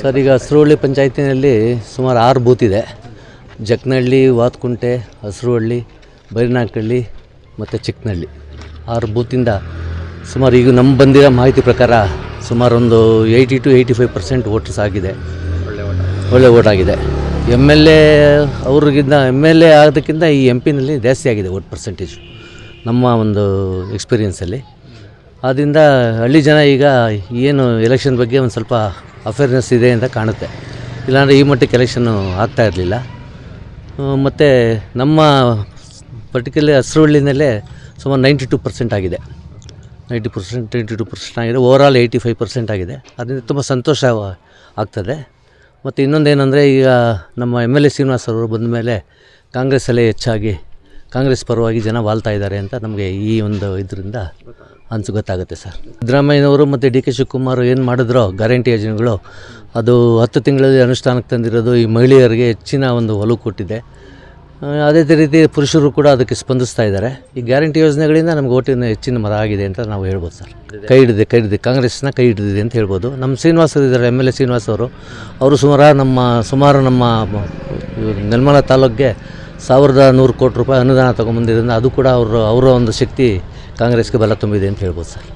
Sir ಈಗ ಹಸ್ರುಹಳ್ಳಿ ಪಂಚಾಯತಿನಲ್ಲಿ ಸುಮಾರು ಆರು ಬೂತ್ ಇದೆ. ಜಕ್ನಹಳ್ಳಿ ವಾತ್ಕುಂಟೆ ಹಸ್ರುಹಳ್ಳಿ ಬೈರನಾಕಹಳ್ಳಿ ಮತ್ತು ಚಿಕ್ಕನಹಳ್ಳಿ ಆರು ಬೂತಿಂದ ಸುಮಾರು ಈಗ ನಮ್ಮ ಬಂದಿರೋ ಮಾಹಿತಿ ಪ್ರಕಾರ ಸುಮಾರು ಒಂದು eighty two eighty five percent voters ಆಗಿದೆ. ಒಳ್ಳೆ ವೋಟ್ ಆಗಿದೆ. ಎಂ ಎಲ್ ಎ ಅವ್ರಿಗಿಂತ ಎಂ ಎಲ್ ಎ ಆಗೋದಕ್ಕಿಂತ ಈ ಎಂ ಪಿನಲ್ಲಿ ಜಾಸ್ತಿ ಆಗಿದೆ ವೋಟ್ ಪರ್ಸೆಂಟೇಜು ನಮ್ಮ ಒಂದು ಎಕ್ಸ್ಪೀರಿಯನ್ಸಲ್ಲಿ ಆದ್ದರಿಂದ ಹಳ್ಳಿ ಜನ ಈಗ ಏನು ಎಲೆಕ್ಷನ್ ಬಗ್ಗೆ ಒಂದು ಸ್ವಲ್ಪ ಅಫೇರ್ನೆಸ್ ಇದೆ ಅಂತ ಕಾಣುತ್ತೆ. ಇಲ್ಲಾಂದರೆ ಈ ಮಟ್ಟಕ್ಕೆ ಎಲೆಕ್ಷನ್ನು ಆಗ್ತಾ ಇರಲಿಲ್ಲ. ಮತ್ತು ನಮ್ಮ ಪರ್ಟಿಕ್ಯುಲರ್ ಹಸ್ರುಳ್ಳಿನಲ್ಲೇ ಸುಮಾರು ನೈಂಟಿ ಟು ಪರ್ಸೆಂಟ್ ಆಗಿದೆ. Ninety percent ninety two percent ಆಗಿದೆ. ಓವರಾಲ್ ಏಯ್ಟಿ ಫೈವ್ ಪರ್ಸೆಂಟ್ ಆಗಿದೆ. ಅದರಿಂದ ತುಂಬ ಸಂತೋಷ ಆಗ್ತದೆ. ಮತ್ತು ಇನ್ನೊಂದೇನೆಂದರೆ ಈಗ ನಮ್ಮ ಎಂ ಎಲ್ ಎ ಶ್ರೀನಿವಾಸ್ ಅವರು ಬಂದ ಮೇಲೆ ಕಾಂಗ್ರೆಸ್ಸಲ್ಲೇ ಹೆಚ್ಚಾಗಿ ಕಾಂಗ್ರೆಸ್ ಪರವಾಗಿ ಜನ ವಾಲ್ತಾ ಇದ್ದಾರೆ ಅಂತ ನಮಗೆ ಈ ಒಂದು ಇದರಿಂದ ಅನ್ಸು ಗೊತ್ತಾಗುತ್ತೆ ಸರ್. ಸಿದ್ದರಾಮಯ್ಯನವರು ಮತ್ತು ಡಿ ಕೆ ಶಿವಕುಮಾರ್ ಏನು ಮಾಡಿದ್ರೋ ಗ್ಯಾರಂಟಿ ಯೋಜನೆಗಳು, ಅದು ಹತ್ತು ತಿಂಗಳಲ್ಲಿ ಅನುಷ್ಠಾನಕ್ಕೆ ತಂದಿರೋದು ಈ ಮಹಿಳೆಯರಿಗೆ ಹೆಚ್ಚಿನ ಒಂದು ಒಲವು ಕೊಟ್ಟಿದೆ. ಅದೇ ರೀತಿ ಪುರುಷರು ಕೂಡ ಅದಕ್ಕೆ ಸ್ಪಂದಿಸ್ತಾ ಇದ್ದಾರೆ. ಈ ಗ್ಯಾರಂಟಿ ಯೋಜನೆಗಳಿಂದ ನಮ್ಗೆ ಓಟಿನ ಹೆಚ್ಚಿನ ಮರ ಆಗಿದೆ ಅಂತ ನಾವು ಹೇಳ್ಬೋದು ಸರ್. ಕೈ ಹಿಡಿದೆ ಕೈ ಹಿಡಿದೆ ಕಾಂಗ್ರೆಸ್ನ ಕೈ ಹಿಡಿದಿದೆ ಅಂತ ಹೇಳ್ಬೋದು. ನಮ್ಮ ಶ್ರೀನಿವಾಸ್ ಇದ್ದಾರೆ, ಎಂ ಎಲ್ ಎ ಶ್ರೀನಿವಾಸ್ ಅವರು. ಅವರು ಸುಮಾರು ನಮ್ಮ ಸುಮಾರು ನಮ್ಮ ನೆಲಮಲ ತಾಲೂಕಿಗೆ ಸಾವಿರದ ನೂರು ಕೋಟಿ ರೂಪಾಯಿ ಅನುದಾನ ತೊಗೊಂಬಂದಿರೋದ್ರಿಂದ ಅದು ಕೂಡ ಅವರು ಅವರ ಒಂದು ಶಕ್ತಿ ಕಾಂಗ್ರೆಸ್ಗೆ ಬಲ ತುಂಬಿದೆ ಅಂತ ಹೇಳ್ಬೋದು ಸರ್.